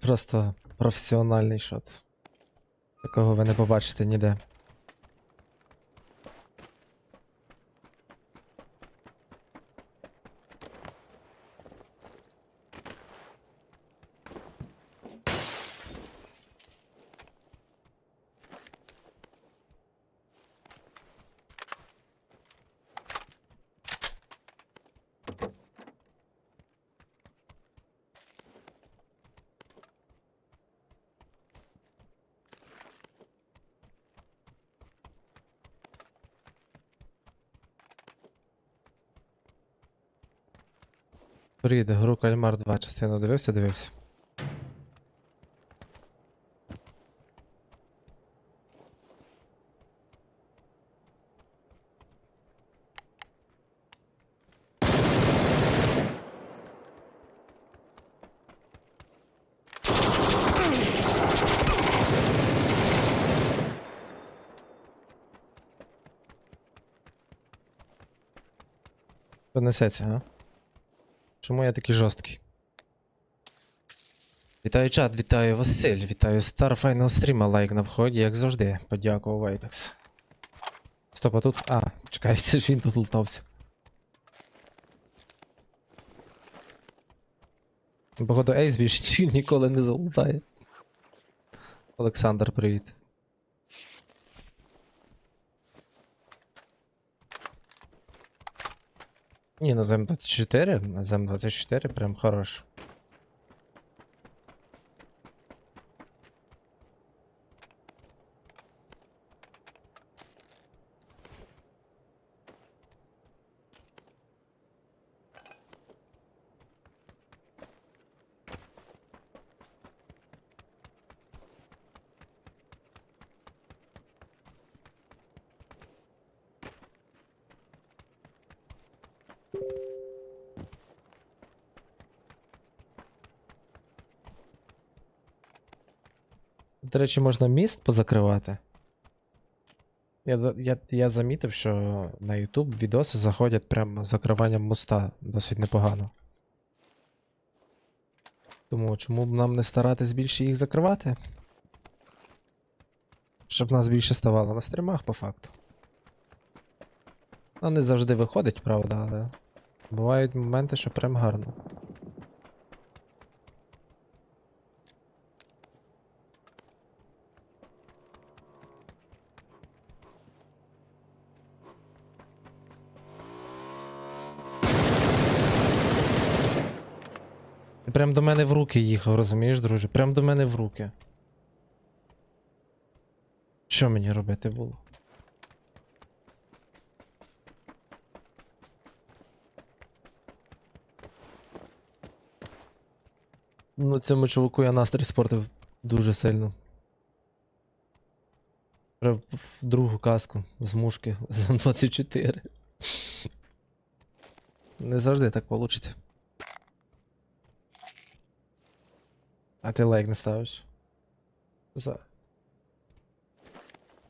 просто професіональний шот. Такого ви не побачите ніде. Привіт, гру Кальмар 2 частину дивився, дивився. Понесеться, а? Чому я такий жорсткий? Вітаю чат, вітаю Василь, вітаю стар файного стріма, лайк на вході, як завжди. Подякував Вайтекс. Стоп, а тут. А, чекай, це ж він тут лутався. Походу, Ейс більше ніколи не залутає. Олександр, привіт. Ні, ну зм 24 зм 24 прям хорош. Речі, можна міст позакривати. Я, я, я замітив, що на YouTube відоси заходять прямо з закриванням моста досить непогано. Тому чому б нам не старатись більше їх закривати? Щоб нас більше ставало на стрімах, по факту. Ну, не завжди виходить, правда, але бувають моменти, що прям гарно. Прям до мене в руки їхав, розумієш, друже? Прям до мене в руки. Що мені робити було? Ну, цьому чуваку я настрій спортив дуже сильно. Прям в другу каску з мушки з 24. Не завжди так вийде. А ти лайк не ставиш? За.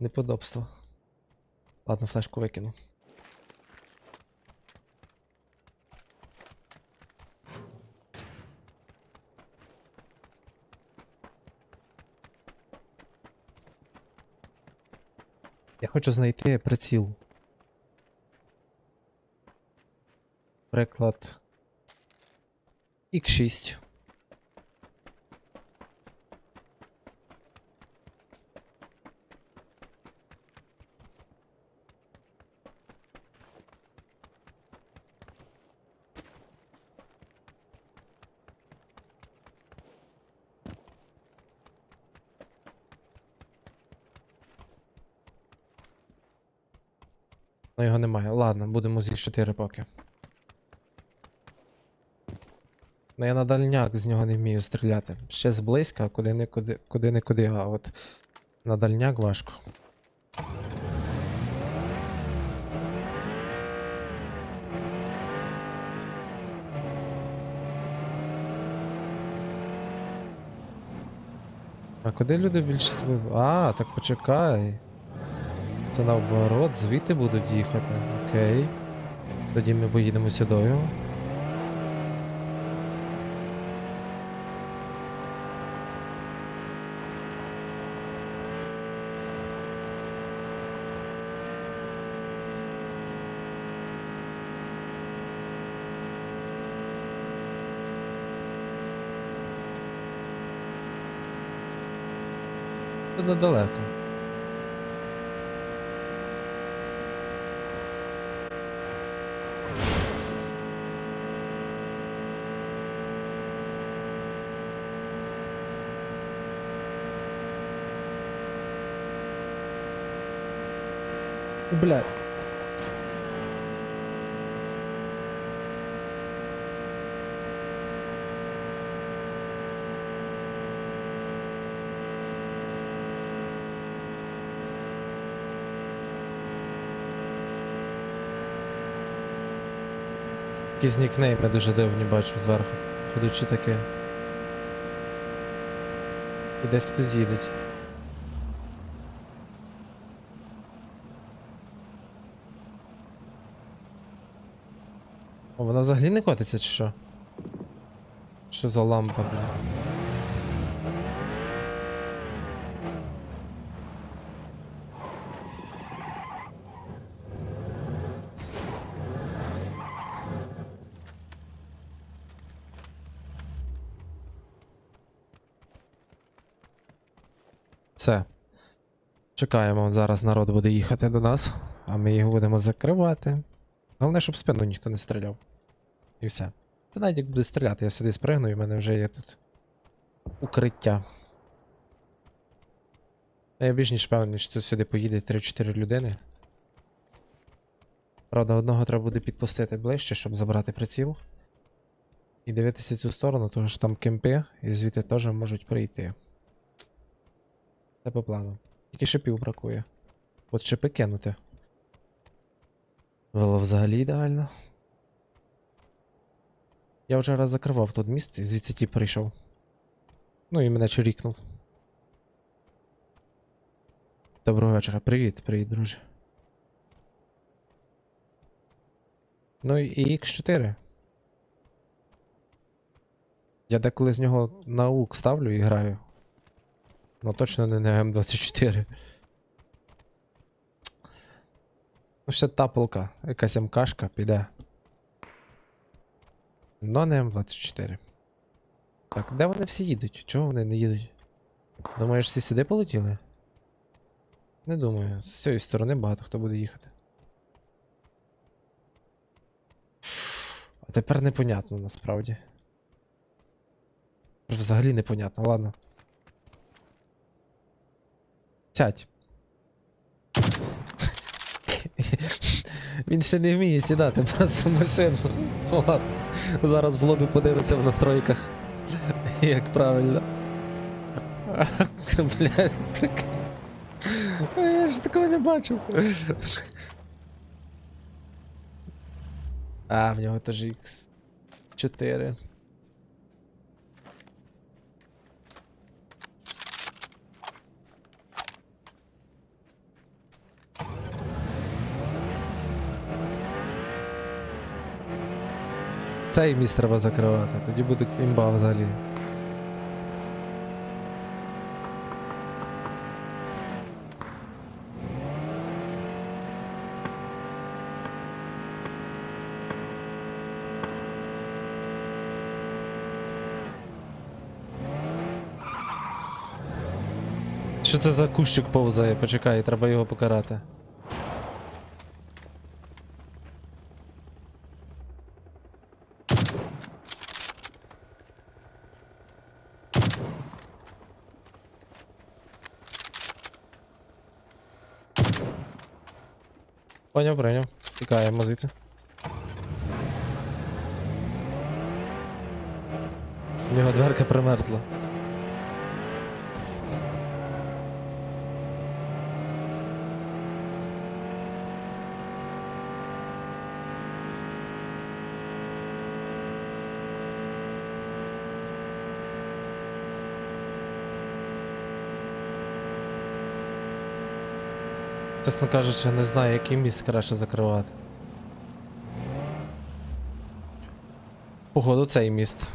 Неподобство. Ладно, флешку викину. Я хочу знайти приціл. Приклад. X6. Ну його немає. Ладно, будемо зі 4 поки. Ну я на дальняк з нього не вмію стріляти. Ще зблизька, куди не куди, куди не куди, а от на дальняк важко. А куди люди більше збив? А, так почекай. Це наоборот, звідти будуть їхати. Окей. Тоді ми поїдемо сюдою. Тут недалеко. Блядь. Якісь нікнейми дуже дивні бачу зверху. Ходячи таке. І десь хтось їдеть. Взагалі не котиться чи що? Що за лампа, бля? Все. Чекаємо, зараз народ буде їхати до нас, а ми його будемо закривати. Головне, щоб спину ніхто не стріляв. І все. Та навіть як буде стріляти, я сюди спригну, і в мене вже є тут укриття. Я більш ніж певний, що тут сюди поїде 3-4 людини. Правда, одного треба буде підпустити ближче, щоб забрати приціл. І дивитися цю сторону, тому що там кемпи, і звідти теж можуть прийти. Це по плану. Тільки шипів бракує. От шипи кинути. Було взагалі ідеально. Я вже раз закривав тут місце і звідси ті прийшов. Ну і мене чирікнув. Доброго вечора. Привіт, привіт, друже. Ну і X4. Я деколи з нього наук ставлю і граю. Ну точно не на М24. Ну ще тапалка, якась МКшка піде. Но не М24. Так, де вони всі їдуть? Чого вони не їдуть? Думаєш, всі сюди полетіли? Не думаю. З цієї сторони багато хто буде їхати. А тепер непонятно насправді. Взагалі непонятно, ладно. Сядь. Він ще не вміє сідати просто машину. Ну ладно. Зараз в лобі подивиться в настройках. Як правильно. Блядь, прикинь. Я ж такого не бачив. А, в нього теж X4. Цей міст треба закривати, тоді буде імба взагалі. Що це за кущик повзає? Почекай, треба його покарати. Поняв, прийняв. Тікаємо звідси. У нього дверка примертла. Чесно кажучи, не знаю, який міст краще закривати. Походу, цей міст.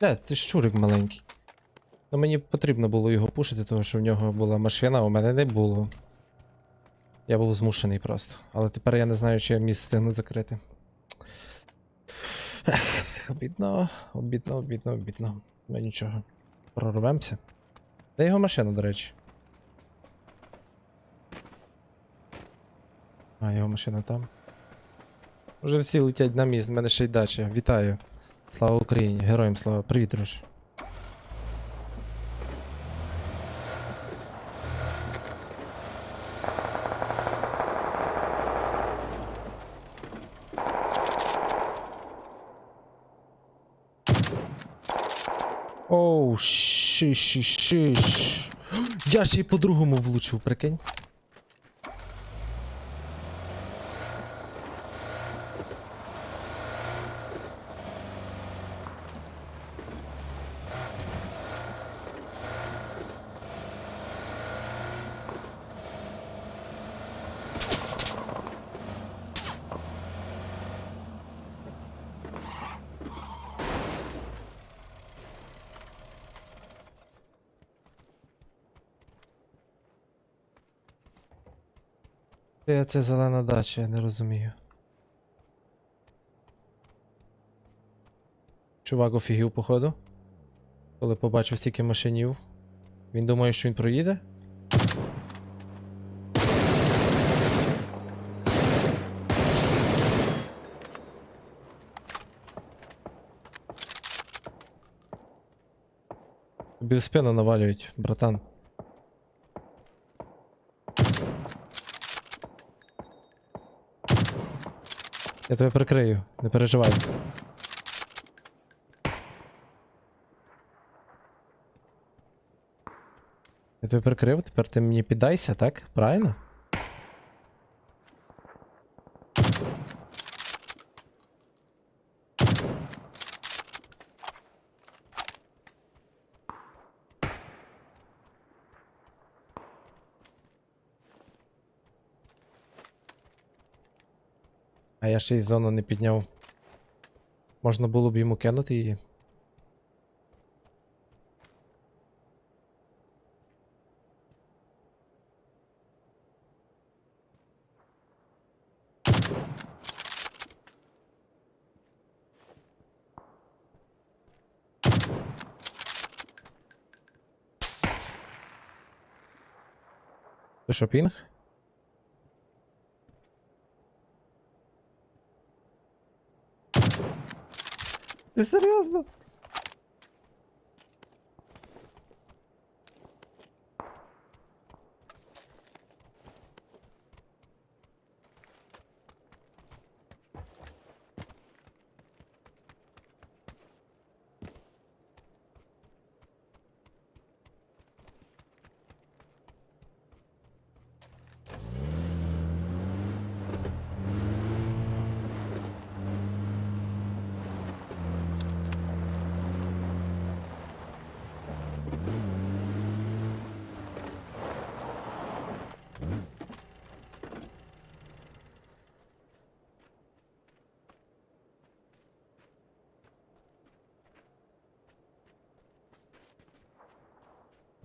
Де, ти щурик маленький. Ну мені потрібно було його пушити, тому що в нього була машина, а у мене не було. Я був змушений просто. Але тепер я не знаю, чи я міст встигну закрити. Обідно, обідно, обідно, обідно. Ну нічого. Прорвемося. Де його машина, до речі? А, його машина там. Уже всі летять на міст, в мене ще й дача. Вітаю. Слава Україні, героям слава. Привіт, друж. Оу, шиш, шиш. Я ще й по-другому влучив, прикинь. Де це зелена дача, я не розумію. Чувак офігів, походу. Коли побачив стільки машинів. Він думає, що він проїде? Тобі в спину навалюють, братан. Я тебе прикрию, не переживай. Я тебе прикрив, тепер ти мені піддайся, так? Правильно? А я ще й зону не підняв. Можна було б йому кинути її. Що, пінг? Ти серйозно?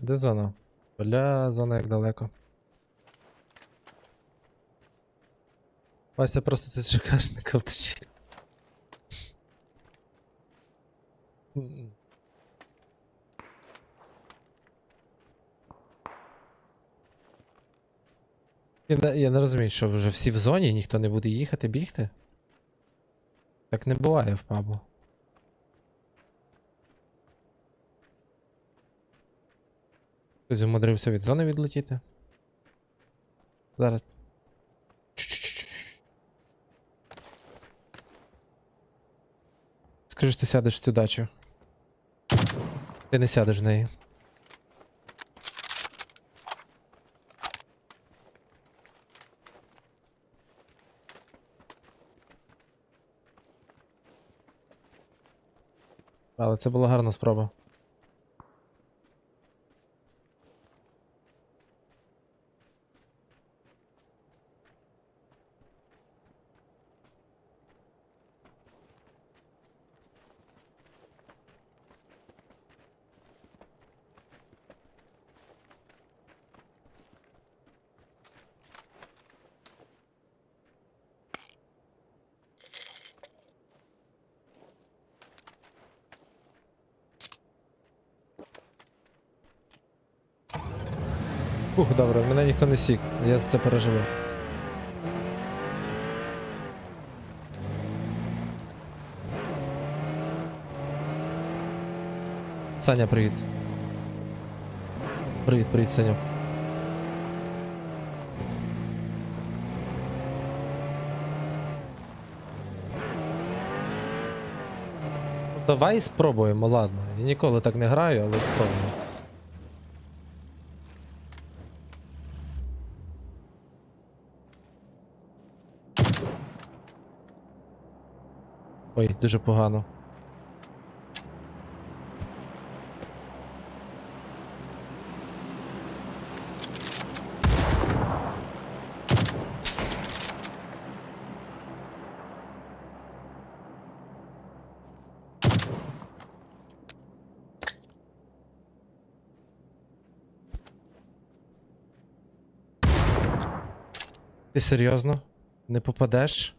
Де зона? Бля, зона як далеко. Вася просто ти чекашника втече. Я не, я не розумію, що вже всі в зоні, ніхто не буде їхати, бігти. Так не буває в пабу. Хтось умудрився від зони відлетіти. Зараз. Скажи, ти сядеш в цю дачу. Ти не сядеш в неї. Але це була гарна спроба. Ух, добре, мене ніхто не сік. Я за це переживу. Саня, привіт. Привіт, привіт, Саню. Ну, Давай спробуємо, ладно. Я ніколи так не граю, але спробуємо. Ой, дуже погано. Ти серйозно? Не попадеш?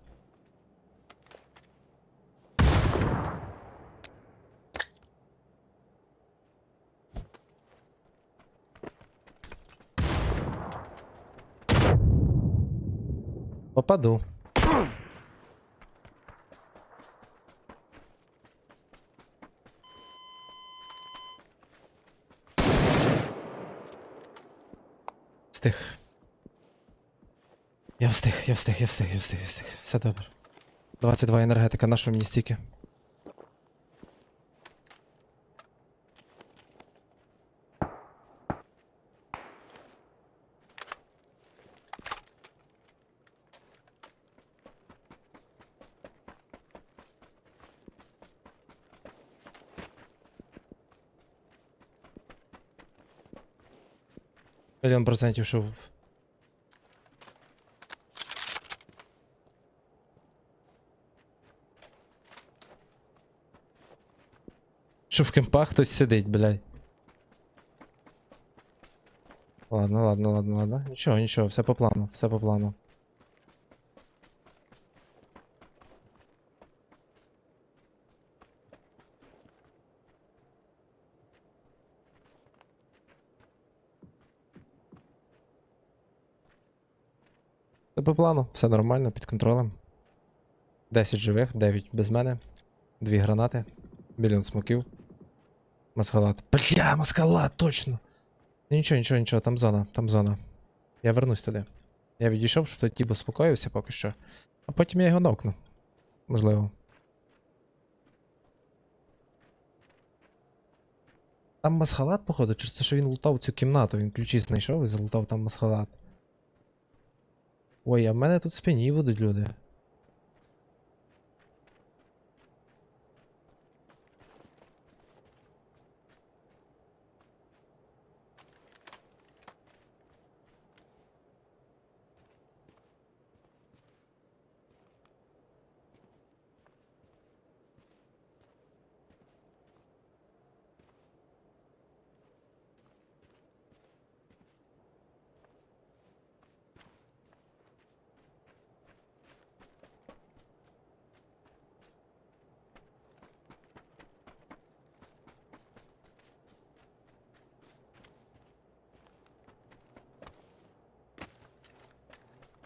Попаду. Встиг. Я встиг, я встиг, я встиг, я встиг, я встиг. Все добре. 22 енергетика, на що мені стільки? Мільйон процентів, що Що в кемпах хтось сидить, блядь. Ладно, ладно, ладно, ладно. Нічого, нічого, все по плану, все по плану. По плану, все нормально, під контролем. 10 живих, 9 без мене, 2 гранати, мільйон смоків. Маскалат. Бля, маскалат, точно. Нічого, нічого, нічого, там зона, там зона. Я вернусь туди. Я відійшов, щоб той тіп успокоївся поки що. А потім я його нокну. Можливо. Там масхалат, походу, чи що він лутав цю кімнату, він ключі знайшов і залутав там масхалат. Ой, а в мене тут спині будуть люди.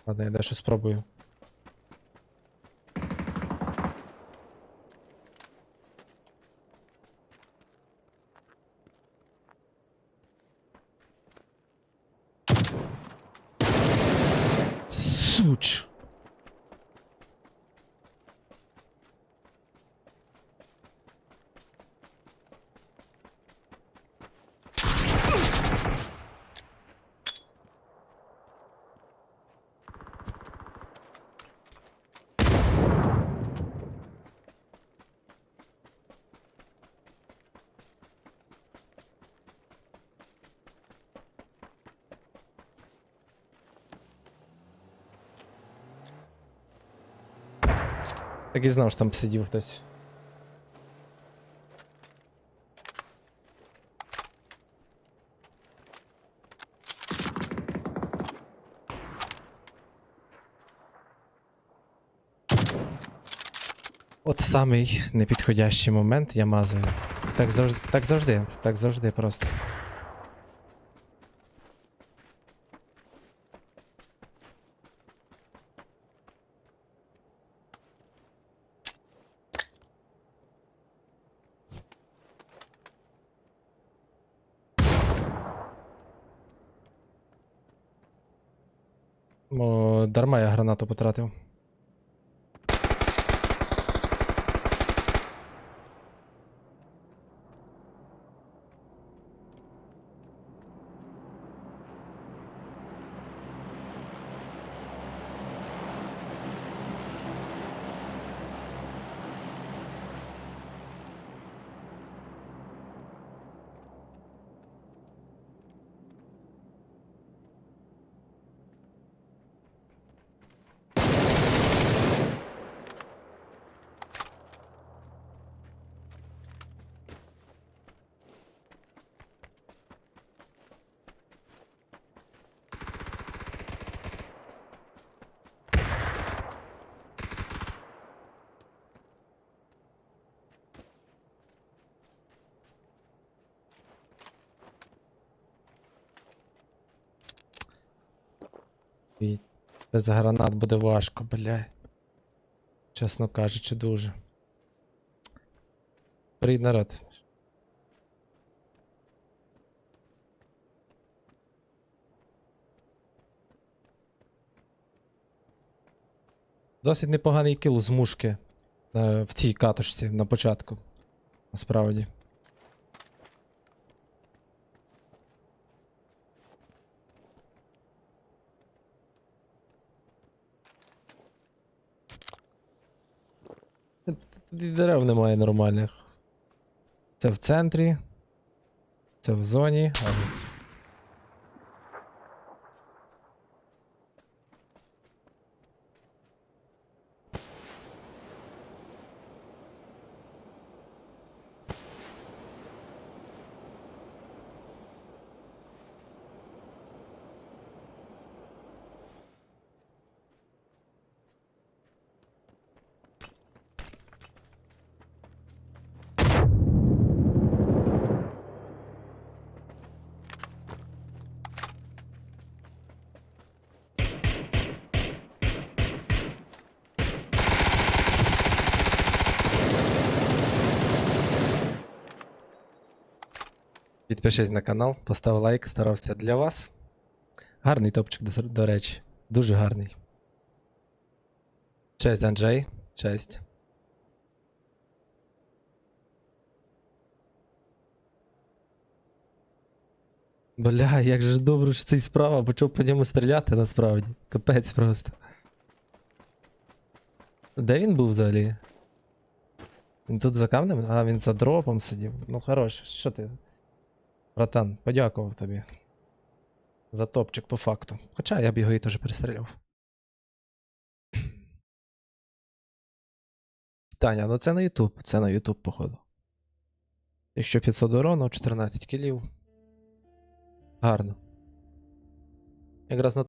Ладно, я дещо спробую. Так і знав, що там сидів хтось. От самий непідходящий момент я мазую. Так завжди, так завжди, так завжди просто. Дарма я гранату потратив. І без гранат буде важко, бля. Чесно кажучи, дуже. Привіт, народ. Досить непоганий кіл з мушки е, в цій катушці на початку. Насправді. Тут і дерев немає нормальних. Це в центрі. Це в зоні. Підпишись на канал, постав лайк, старався для вас. Гарний топчик, до, до речі. Дуже гарний. Честь, Анджей. Честь. Бля, як же добре, що цей справа, почав по ньому стріляти насправді. Капець просто. Де він був взагалі? Він тут за камнем? А, він за дропом сидів. Ну хорош, що ти? Братан, подякував тобі. За топчик по факту. Хоча я б його і теж перестріляв. Таня, ну це на Ютуб, це на Ютуб, походу. 1500 урону, 14 кілів. Гарно. Якраз на